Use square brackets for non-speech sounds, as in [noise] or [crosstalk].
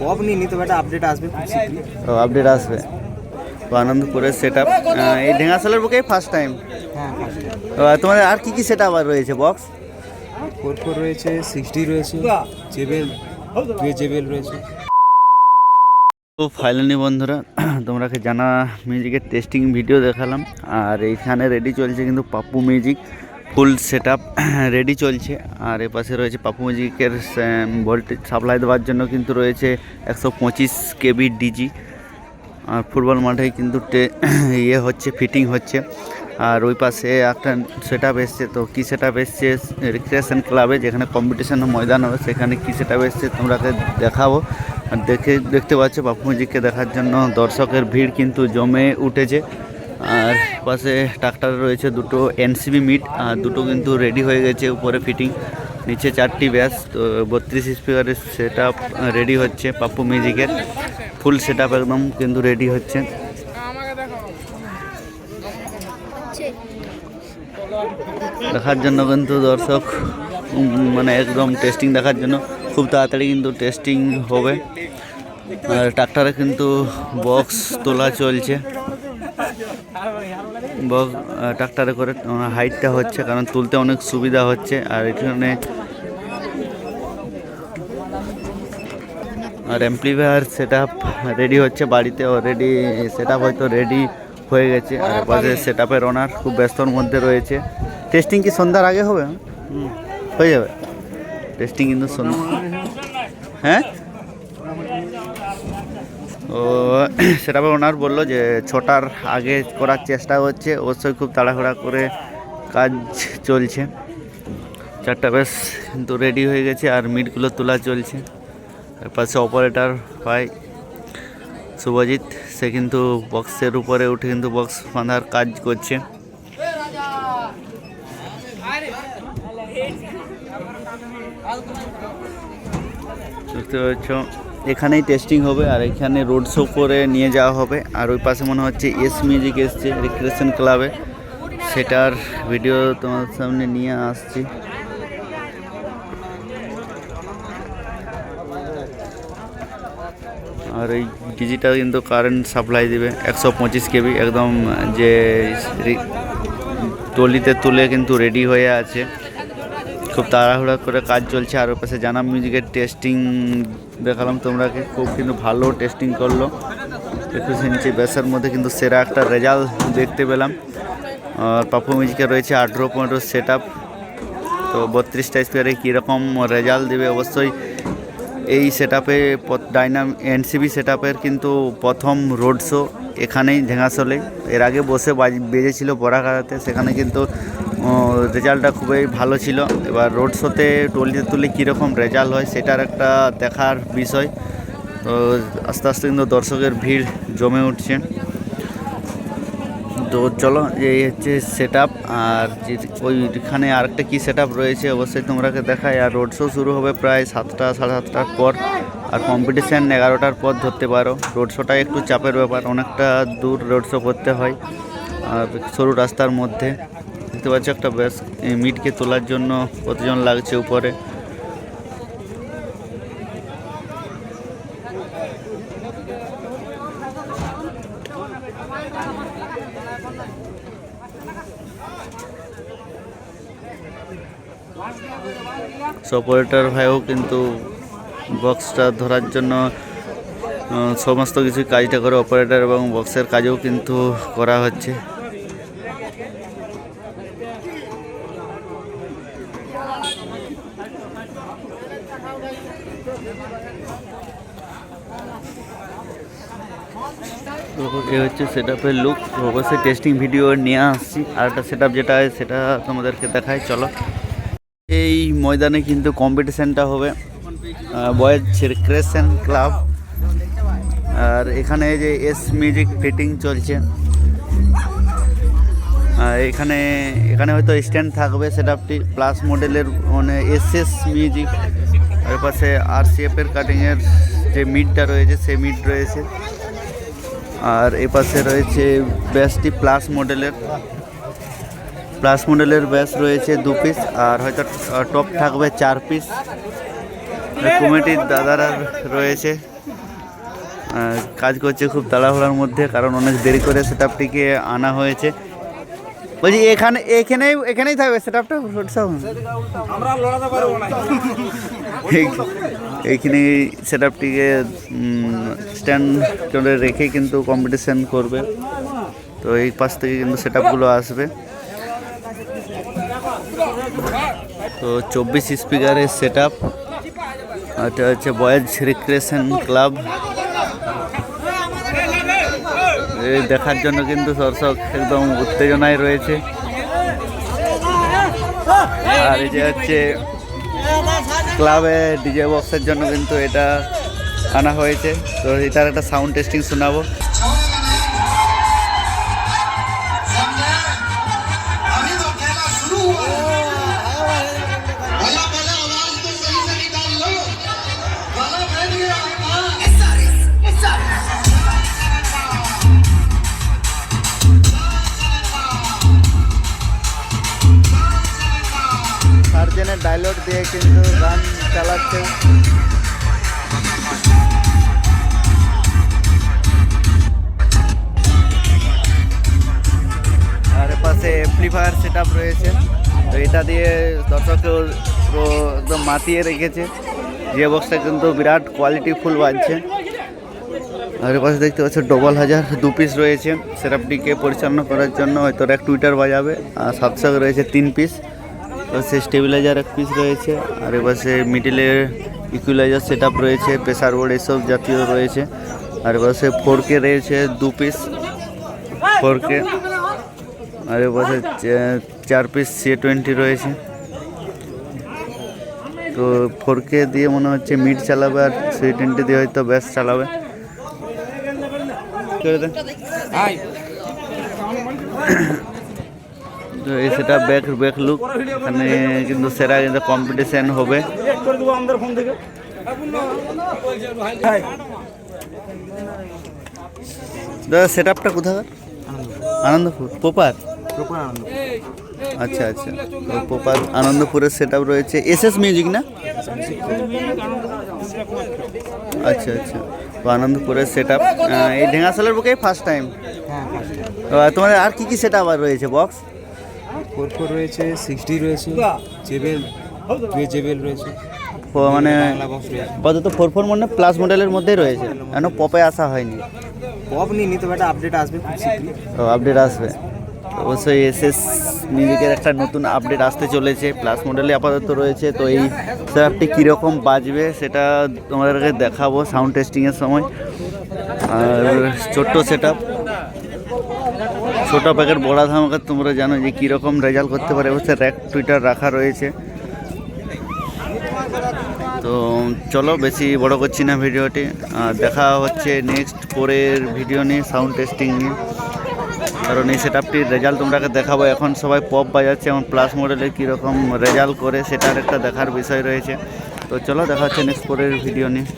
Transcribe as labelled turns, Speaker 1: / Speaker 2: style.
Speaker 1: Pop নিয়ে নিতে একটা আপডেট আসবে শীঘ্রই।
Speaker 2: আপডেট আসবে। তো আনন্দপুরের সেট আপ এই ঢেঙ্গাশালের বুকেই ফার্স্ট টাইম
Speaker 1: হ্যাঁ
Speaker 2: তোমাদের আর কি কি সেট আপ আর রয়েছে বক্স
Speaker 1: ফোর ফোর রয়েছে সিক্সটি রয়েছে জেবেল দুই জেবেল রয়েছে।
Speaker 2: তো ফাইনালি বন্ধুরা [clears throat] তোমরাকে জানা মিউজিকের টেস্টিং ভিডিও দেখালাম। আর এইখানে রেডি চলছে কিন্তু Pappu music full set up ready চলছে। আর এপাশে রয়েছে পাপ্পু মিউজিকের ভোল্টেজ সাপ্লাই দেওয়ার জন্য কিন্তু রয়েছে একশো পঁচিশ কেবি ডিজি। আর ফুটবল মাঠে কিন্তু [clears throat] ইয়ে হচ্ছে ফিটিং হচ্ছে। আর ওই পাশে একটা সেট আপ এসছে, তো কী সেট আপ এসছে রিক্রিয়েশন ক্লাবে যেখানে কম্পিটিশন ময়দান হবে, সেখানে কী সেট আপ এসছে তোমরাকে দেখাবো। আর দেখে, দেখতে পাচ্ছ বাপু মিউজিককে দেখার জন্য দর্শকের ভিড় কিন্তু জমে উঠেছে। আর পাশে ট্রাক্টর রয়েছে, দুটো এনসিবি মিট, আর দুটো কিন্তু রেডি হয়ে গেছে উপরে ফিটিং নিচে চারটি ব্যাস, তো বত্রিশ স্পিকারের সেট রেডি হচ্ছে পাপ্পু মিউজিকের ফুল সেট একদম কিন্তু রেডি হচ্ছে। দেখার জন্য কিন্তু দর্শক মানে একদম টেস্টিং দেখার জন্য খুব তাড়াতাড়ি কিন্তু টেস্টিং হবে। আর ট্রাক্টরে কিন্তু বক্স তোলা চলছে। বক্স ট্রাক্টরে করে হাইটটা হচ্ছে, কারণ তুলতে অনেক সুবিধা হচ্ছে, আর এখানে আর অ্যাম্প্লিফায়ার সেট রেডি হচ্ছে বাড়িতে অলরেডি সেট হয়তো রেডি হয়ে গেছে, আর পাশে সেট আপের ওনার খুব ব্যস্তর মধ্যে রয়েছে। টেস্টিং কি সন্ধ্যার আগে হবে? হয়ে যাবে। টেস্টিং কিন্তু সন্ধ্যা হ্যাঁ? ও, [clears throat] সেট ওনার বলল যে ছটার আগে করার চেষ্টা হচ্ছে, অবশ্যই খুব তাড়াহুড়া করে কাজ চলছে। চারটা বেশ কিন্তু রেডি হয়ে গেছে আর মিটগুলো তোলা চলছে। এর পাশে অপারেটর ভাই, শুভজিৎ, সে কিন্তু বক্সের উপরে উঠে কিন্তু বক্স বাঁধার কাজ করছে। বুঝতে পারছ? এখানেই টেস্টিং হবে আর এখানে রোড শো করে নিয়ে যাওয়া হবে। আর ওই পাশে মনে হচ্ছে এস মিউজিক এসছে রিক্রিয়েশন ক্লাবে সেটার ভিডিও তোমার সামনে নিয়ে আসছি। আর এই ডিজিটাল কিন্তু কারেন্ট সাপ্লাই দিবে, একশো পঁচিশ কেবি একদম যে টলিতে তুলে কিন্তু রেডি হয়ে আছে। খুব তাড়াহুড়া করে কাজ চলছে। আর ওর পাশে জানা মিউজিকের টেস্টিং দেখালাম তোমরাকে খুব কিন্তু ভালো টেস্টিং করল। একুশ ইঞ্চি ব্যাসের মধ্যে কিন্তু সেরা একটা রেজাল্ট দেখতে পেলাম। আর পাপু মিউজিকে রয়েছে আঠেরো পনেরো সেট আপ তো বত্রিশটা স্পিয়ারে কীরকম রেজাল্ট দেবে? অবশ্যই এই সেট আপে ডাইনাম এনসিবি সেট আপের কিন্তু প্রথম রোড শো এখানেই ঢেঙ্গাসলে। এর আগে বসে বাজ- বেজেছিল বরাকাতে সেখানে কিন্তু রেজাল্টটা খুবই ভালো ছিল। এবার রোড শোতে টলিতে তুলে কীরকম রেজাল্ট হয় সেটার একটা দেখার বিষয়। তো আস্তে আস্তে কিন্তু দর্শকের ভিড় জমে উঠছে। তো চলো, এই হচ্ছে সেট আর ওইখানে আরেকটা কী সেট রয়েছে অবশ্যই তোমরাকে দেখায় আর রোড শো শুরু হবে প্রায় সাতটা, সাড়ে সাতটার পর। আর কম্পিটিশান এগারোটার পর ধরতে পারো। রোড শোটা একটু চাপের ব্যাপার, অনেকটা দূর রোড শো করতে হয়। আর সরু রাস্তার মধ্যে। দেখতে পাচ্ছ একটা এই মিটকে তোলার জন্য কতজন লাগছে উপরে? অপারেটর ভাইও কিন্তু বক্সটা ধরার জন্য সমস্ত কিছু কাজটা করে অপারেটর এবং বক্সের কাজও কিন্তু করা হচ্ছে। এ হচ্ছে সেট আপের লুক অবশ্যই টেস্টিং ভিডিও নিয়ে আসছি। আর একটা সেট যেটা সেটা তোমাদেরকে দেখাই। চলো। এই ময়দানে কিন্তু কম্পিটিশানটা হবে। বয়েজ রিক্রেশন ক্লাব আর এখানে যে এস মিউজিক ফিটিং চলছে। এখানে এখানে হয়তো স্ট্যান্ড থাকবে সেট আপটি প্লাস মডেলের মানে এস এস মিউজিক এর পাশে আর সিএফের কাটিংয়ের যে মিটটা রয়েছে, সেই মিট রয়েছে। আর এ পাশে রয়েছে ব্যাসটি প্লাস মডেলের। প্লাস মডেলের ব্যাস রয়েছে দু পিস আর হয়তো টপ থাকবে চার পিস কমিটির দাদারা রয়েছে। কাজ করছে খুব তাড়াহুড়ার মধ্যে, কারণ অনেক দেরি করে সেট আপটিকে আনা হয়েছে। বলছি, এখানে, এখানেই এখানেই থাকবে সেট আপটা এইখানে সেট আপটিকে স্ট্যান্ড রেখে কিন্তু কম্পিটিশান করবে। তো এই পাশ থেকে কিন্তু সেট আপগুলো আসবে। তো চব্বিশ স্পিকারের সেট আপ এটা হচ্ছে বয়েজ রিক্রিয়েশন ক্লাব এই দেখার জন্য কিন্তু দর্শক একদম উত্তেজনায় রয়েছে। আর এই যে হচ্ছে ক্লাবে ডিজে বক্সের জন্য কিন্তু এটা আনা হয়েছে। তো এটার একটা সাউন্ড টেস্টিং শোনাবো। সার্জেনের ডায়লগ দিয়ে কিন্তু গান চালাচ্ছে। আর পাশে এমপ্লিফায়ার সেট আপ রয়েছে। তো এটা দিয়ে দর্শককে পুরো একদম মাতিয়ে রেখেছে। যে বক্সটা কিন্তু বিরাট কোয়ালিটি ফুল বাজছে। আর পাশে দেখতে পাচ্ছ ডবল হাজার দু পিস রয়েছে। সেটআপটিকে পরিচালনা করার জন্য হয়তো এক টুইটার বাজাবে। আর সাতশো রয়েছে তিন পিস সেই স্টেবিলাইজার এক পিস রয়েছে। আর এপাশে মিডিলে ইকুইলাইজার সেট রয়েছে প্রেসার বোর্ড এসব জাতীয় রয়েছে। আর এপাশে ফোর কে রয়েছে দু পিস ফোর কে আর এপাশে চার পিস সি টোয়েন্টি রয়েছে। তো ফোর কে দিয়ে মনে হচ্ছে মিড চালাবে আর সি টোয়েন্টি দিয়ে হয়তো ব্যাস চালাবে। করে দেন সেটা ব্যাক ব্যাক লুক এখানে কিন্তু সেরা কিন্তু কম্পিটিশন হবে। দাদা সেট আপটা কোথাকার? আনন্দপুর। পোপার? আচ্ছা আচ্ছা। পোপার আনন্দপুরের সেট আপ রয়েছে। এস এস মিউজিক না? আচ্ছা আচ্ছা। তো আনন্দপুরের সেট আপ এই ঢেঙ্গাশালের বুকে ফার্স্ট টাইম তোমাদের আর কি কি সেট আপ আর রয়েছে বক্স
Speaker 1: ফোর ফোর রয়েছে সিক্সটি রয়েছে জেবেল টু জেবেল রয়েছে।
Speaker 2: মানে আপাতত ফোর ফোর মানে প্লাস মডেলের মধ্যেই রয়েছে। কেন পপে আসা হয়নি?
Speaker 1: পপ নিয়ে নিতে একটা আপডেট আসবে শীঘ্রই।
Speaker 2: আপডেট আসবে। অবশ্যই এস এস মিউজিকের একটা নতুন আপডেট আসতে চলেছে। প্লাস মডেলে আপাতত রয়েছে। তো এই সেটআপটি কীরকম বাজবে সেটা তোমাদেরকে দেখাবো সাউন্ড টেস্টিংয়ের সময়। আর ছোট্ট সেট আপ ছোটো প্যাকেট বড়া ধামাকা তোমরা জানো যে কীরকম রেজাল্ট করতে পারে। অবশ্যই র্যাক টুইটার রাখা রয়েছে। তো চলো, বেশি বড় করছি না ভিডিওটি। দেখা হচ্ছে নেক্সট পরের ভিডিও নিয়ে সাউন্ড টেস্টিং নিয়ে। কারণ এই সেট আপটির রেজাল্ট তোমরাকে দেখাবো। এখন সবাই পপ বাজাচ্ছে এবং প্লাস মডেলের কীরকম রেজাল্ট করে, সেটার একটা দেখার বিষয় রয়েছে। তো চলো, দেখা হচ্ছে নেক্সট পরের ভিডিও নিয়ে।